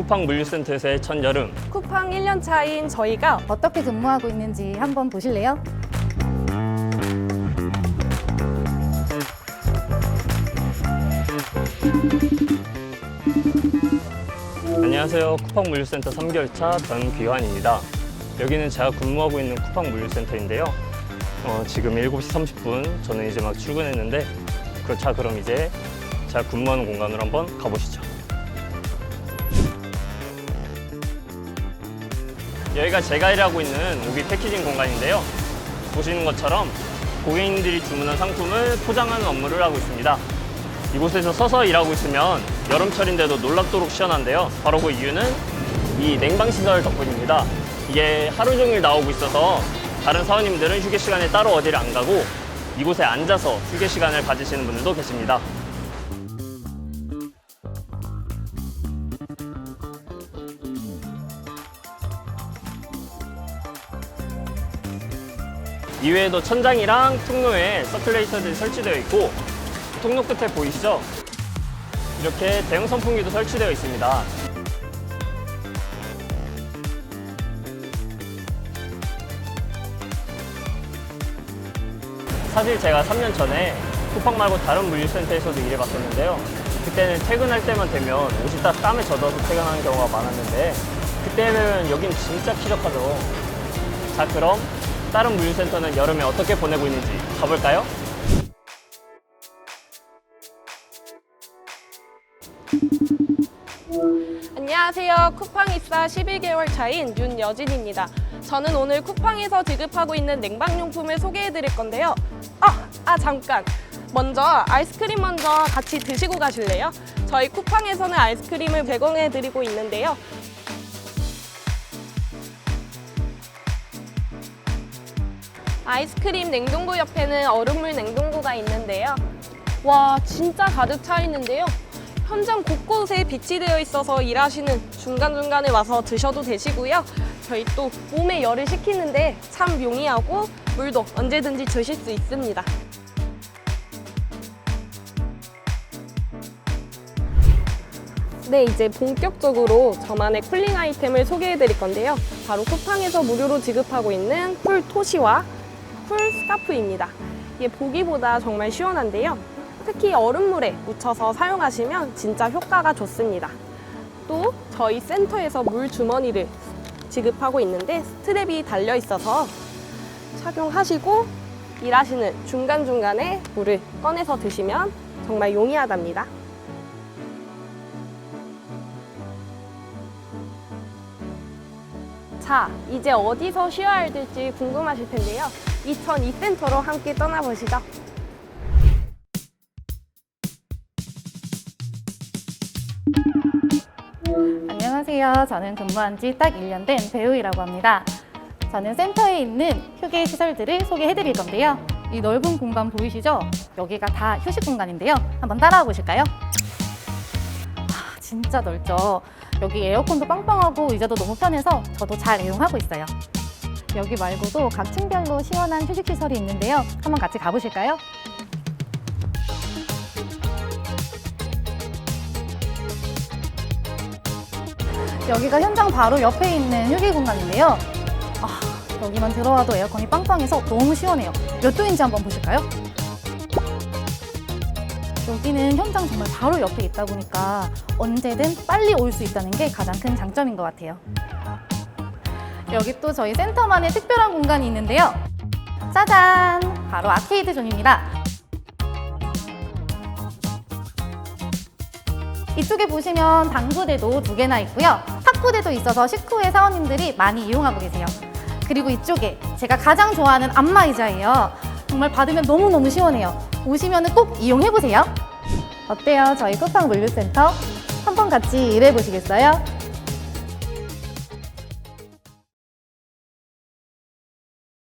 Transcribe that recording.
쿠팡 물류센터에서의 첫 여름. 쿠팡 1년 차인 저희가 어떻게 근무하고 있는지 한번 보실래요? 안녕하세요. 쿠팡 물류센터 3개월차 변귀환입니다. 여기는 제가 근무하고 있는 쿠팡 물류센터인데요. 어, 지금 7시 30분. 저는 이제 막 출근했는데, 그, 자, 그럼 이제 제가 근무하는 공간으로 한번 가보시죠. 여기가 제가 일하고 있는 오비 패키징 공간인데요. 보시는 것처럼 고객님들이 주문한 상품을 포장하는 업무를 하고 있습니다. 이곳에서 서서 일하고 있으면 여름철인데도 놀랍도록 시원한데요. 바로 그 이유는 이 냉방 시설 덕분입니다. 이게 하루 종일 나오고 있어서 다른 사원님들은 휴게 시간에 따로 어디를 안 가고 이곳에 앉아서 휴게 시간을 가지시는 분들도 계십니다. 이외에도 천장이랑 통로에 서큘레이터들이 설치되어 있고 통로 끝에 보이시죠? 이렇게 대형 선풍기도 설치되어 있습니다. 사실 제가 3년 전에 쿠팡 말고 다른 물류센터에서도 일해봤었는데요. 그때는 퇴근할 때만 되면 옷이 다 땀에 젖어서 퇴근하는 경우가 많았는데 그때는 여긴 진짜 쾌적하죠. 자 그럼 다른 물류센터는 여름에 어떻게 보내고 있는지 가볼까요? 안녕하세요. 쿠팡 입사 11개월 차인 윤여진입니다. 저는 오늘 쿠팡에서 지급하고 있는 냉방용품을 소개해 드릴 건데요. 아, 아 잠깐. 먼저 아이스크림 먼저 같이 드시고 가실래요? 저희 쿠팡에서는 아이스크림을 제공해 드리고 있는데요. 아이스크림 냉동고 옆에는 얼음물 냉동고가 있는데요. 와, 진짜 가득 차 있는데요. 현장 곳곳에 비치되어 있어서 일하시는 중간중간에 와서 드셔도 되시고요. 저희 또 몸에 열을 식히는데 참 용이하고 물도 언제든지 드실 수 있습니다. 네, 이제 본격적으로 저만의 쿨링 아이템을 소개해 드릴 건데요. 바로 쿠팡에서 무료로 지급하고 있는 쿨 토시와 쿨 스카프입니다. 이게 보기보다 정말 시원한데요. 특히 얼음물에 묻혀서 사용하시면 진짜 효과가 좋습니다. 또 저희 센터에서 물 주머니를 지급하고 있는데 스트랩이 달려 있어서 착용하시고 일하시는 중간중간에 물을 꺼내서 드시면 정말 용이하답니다. 자, 이제 어디서 쉬어야 될지 궁금하실 텐데요. 2002 센터로 함께 떠나보시죠. 안녕하세요. 저는 근무한 지 딱 1년 된 배우이라고 합니다. 저는 센터에 있는 휴게 시설들을 소개해 드릴 건데요. 이 넓은 공간 보이시죠? 여기가 다 휴식 공간인데요. 한번 따라와 보실까요? 아, 진짜 넓죠. 여기 에어컨도 빵빵하고 의자도 너무 편해서 저도 잘 이용하고 있어요. 여기 말고도 각 층별로 시원한 휴식 시설이 있는데요. 한번 같이 가보실까요? 여기가 현장 바로 옆에 있는 휴게 공간인데요. 아, 여기만 들어와도 에어컨이 빵빵해서 너무 시원해요. 몇 도인지 한번 보실까요? 여기는 현장 정말 바로 옆에 있다 보니까 언제든 빨리 올 수 있다는 게 가장 큰 장점인 것 같아요. 여기 또 저희 센터만의 특별한 공간이 있는데요. 짜잔! 바로 아케이드 존입니다. 이쪽에 보시면 당구대도 두 개나 있고요. 탁구대도 있어서 식후에 사원님들이 많이 이용하고 계세요. 그리고 이쪽에 제가 가장 좋아하는 안마 의자예요. 정말 받으면 너무너무 시원해요. 오시면 꼭 이용해보세요. 어때요? 저희 쿠팡 물류센터? 한번 같이 일해보시겠어요?